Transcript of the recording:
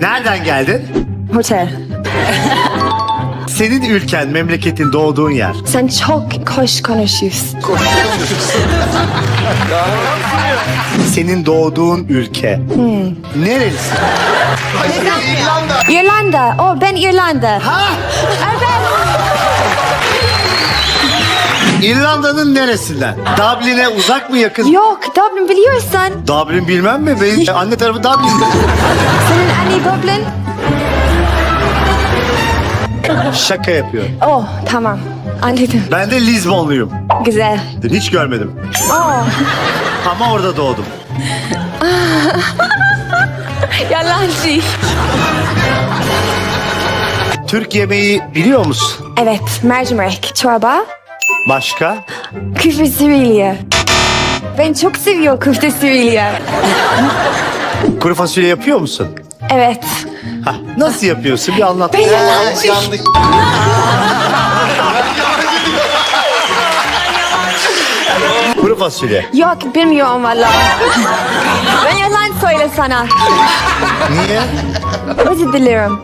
Nereden geldin? Hotel. Senin ülken, memleketin, doğduğun yer. Sen çok hoş konuşuyorsun. Senin doğduğun ülke. Neresi? İrlanda. Oh ben İrlanda. İrlanda'nın neresinden? Dublin'e uzak mı yakın? Yok Dublin biliyorsun. Dublin bilmem mi? Benim anne tarafı Dublin'de. Anne Dublin. Şaka yapıyor. Oh tamam. Anladım. Ben de Lizbonluyum. Güzel. Hiç görmedim. Oh Ama orada doğdum. yalancı. Türk yemeği biliyor musun? Evet mercimek, çorba, Başka? küfte Suriye. Ben çok seviyorum küfte Suriye. Kuru fasulye yapıyor musun? Evet. Hah, nasıl yapıyorsun? Bir anlat. Ben yalancı. Kuru fasulye. Yok bilmiyorum valla. ben yalan söyle sana. Niye? Özür dilerim.